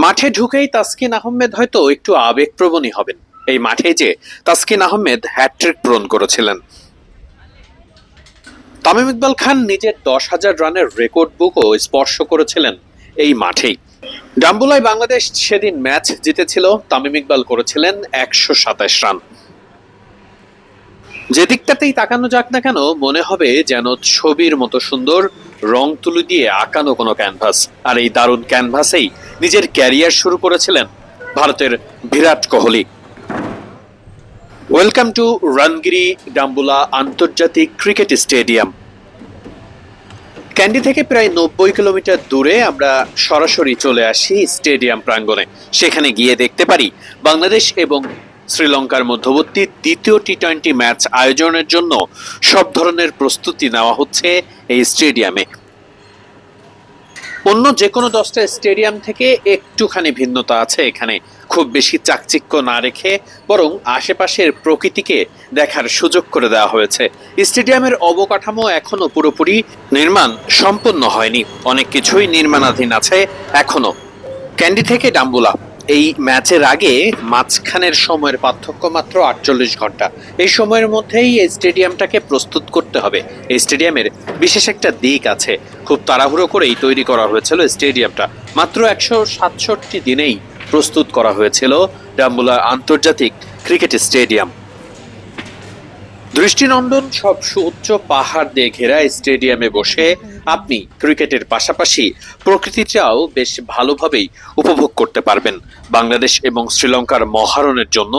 মাঠে ঢুকেই তাসকিন আহমেদ হয়তো একটু আবেগপ্রবণই হবেন। এই মাঠে যে তাসকিন আহমেদ হ্যাট্রিক পূরণ করেছিলেন। তামিম ইকবাল খান নিজের দশ হাজার রানের রেকর্ড বুকও স্পর্শ করেছিলেন এই মাঠেই। ডাম্বুলায় বাংলাদেশ সেদিন ম্যাচ জিতেছিল, তামিম ইকবাল করেছিলেন একশো সাতাশ রান। যে দিকটাতেই তাকানো যাক না কেন, মনে হবে যেন ছবির মতো সুন্দর, রং তুলি দিয়ে আঁকানো কোনো ক্যানভাস আর এই দারুণ ক্যানভাসেই নিজের ক্যারিয়ার শুরু করেছিলেন ভারতের বিরাট কোহলি। ওয়েলকাম টু রনগিরি ডাম্বুলা আন্তর্জাতিক ক্রিকেট স্টেডিয়াম। ক্যান্ডি থেকে প্রায় নব্বই কিলোমিটার দূরে আমরা সরাসরি চলে আসি স্টেডিয়াম প্রাঙ্গণে। সেখানে গিয়ে দেখতে পারি বাংলাদেশ এবং শ্রীলঙ্কার মধ্যবর্তী দ্বিতীয় টি টোয়েন্টি ম্যাচ আয়োজনের জন্য সব ধরনের প্রস্তুতি নেওয়া হচ্ছে এই স্টেডিয়ামে। অন্য যে কোনো দশটা স্টেডিয়াম থেকে একটুখানি ভিন্নতা আছে এখানে। খুব বেশি চাকচিক্য না রেখে বরং আশেপাশের প্রকৃতিকে দেখার সুযোগ করে দেওয়া হয়েছে। স্টেডিয়ামের অবকাঠামো এখনও পুরোপুরি নির্মাণ সম্পন্ন হয়নি। অনেক কিছুই নির্মাণাধীন আছে এখনও। ক্যান্ডি থেকে ডাম্বুলা। এই ম্যাচের আগে মাঝখানের সময়ের পার্থক্য মাত্র আটচল্লিশ ঘণ্টা। এই সময়ের মধ্যেই এই স্টেডিয়ামটাকে প্রস্তুত করতে হবে। এই স্টেডিয়ামের বিশেষ একটা দিক আছে। খুব তাড়াহুড়ো করেই তৈরি করা হয়েছিল স্টেডিয়ামটা। মাত্র একশো সাতষট্টি দিনেই প্রস্তুত করা হয়েছিল ডাম্বুলার আন্তর্জাতিক ক্রিকেট স্টেডিয়াম। দৃষ্টিনন্দন সব সুউচ্চ পাহাড় দিয়ে ঘেরা স্টেডিয়ামে বসে আপনি ক্রিকেটের পাশাপাশি প্রকৃতিটাও বেশ ভালোভাবেই উপভোগ করতে পারবেন। বাংলাদেশ এবং শ্রীলঙ্কার মহারণের জন্য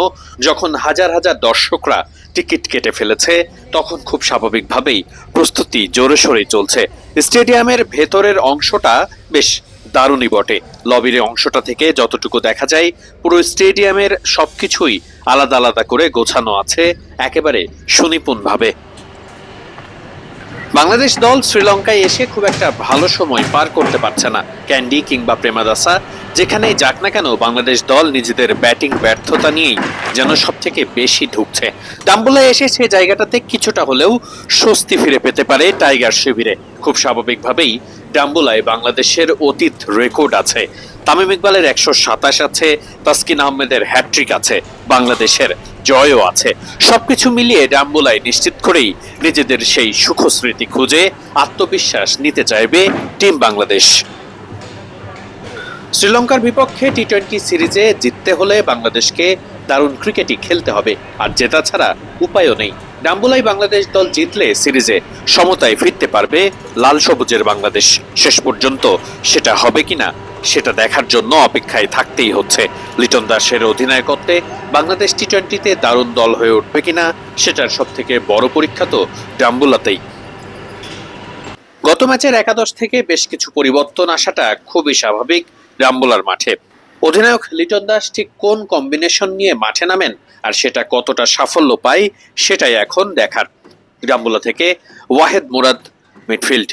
যখন হাজার হাজার দর্শকরা টিকিট কেটে ফেলেছে, তখন খুব স্বাভাবিকভাবেই প্রস্তুতি জোরে সোরে চলছে। স্টেডিয়ামের ভেতরের অংশটা বেশ দারুণই বটে। লবির অংশটা থেকে যতটুকু দেখা যায়, পুরো স্টেডিয়ামের সবকিছুই আলাদা আলাদা করে গোছানো আছে, একেবারে সুনিপুণভাবে। বাংলাদেশ দল শ্রীলঙ্কায় এসে খুব একটা ভালো সময় পার করতে পারছে না, ক্যান্ডি কিংবা প্রেমাদাসা। যেখানে যাক না কেন, বাংলাদেশ দল নিজেদের ব্যাটিং ব্যর্থতা নিয়েই যেন সব থেকে বেশি ঢুকছে। ডাম্বুলায় এসে সে জায়গাটাতে কিছুটা হলেও স্বস্তি ফিরে পেতে পারে টাইগার শিবিরে। খুব স্বাভাবিকভাবেই ডাম্বুলায় বাংলাদেশের অতীত রেকর্ড আছে। তামিম ইকবালের একশো সাতাশ আছে, তাসকিন আহমেদের হ্যাট্রিক আছে, বাংলাদেশের জয়ও আছে। সবকিছু মিলিয়ে ডাম্বুলায় নিশ্চিত করেই নিজেদের সেই সুখস্মৃতি খুঁজে আত্মবিশ্বাস নিতে চাইবে টিম বাংলাদেশ। শ্রীলঙ্কার বিপক্ষে টি টোয়েন্টি সিরিজে জিততে হলে বাংলাদেশকে দারুণ ক্রিকেটই খেলতে হবে, আর জেতা ছাড়া উপায়ও নেই। ডাম্বুলাই বাংলাদেশ দল জিতলে সিরিজে সমতায় ফিরতে পারবে লাল সবুজের বাংলাদেশ। শেষ পর্যন্ত সেটা হবে কিনা, সেটা দেখার জন্য অপেক্ষায় থাকতেই হচ্ছে। লিটন দাসের অধিনায়কত্বে বাংলাদেশ টি টোয়েন্টিতে দারুণ দল হয়ে উঠবে কিনা, সেটার সব থেকে বড় পরীক্ষা তো ডাম্বুলাতেই। গত ম্যাচের একাদশ থেকে বেশ কিছু পরিবর্তন আসাটা খুবই স্বাভাবিক রামবোলার মাঠে। অধিনায়ক লিটন দাস ঠিক কোন কম্বিনেশন নিয়ে মাঠে নামেন আর সেটা কতটা সাফল্য পায়, সেটাই এখন দেখার। গ্রামবুলা থেকে ওয়াহেদ মুরাদ মিডফিল্ড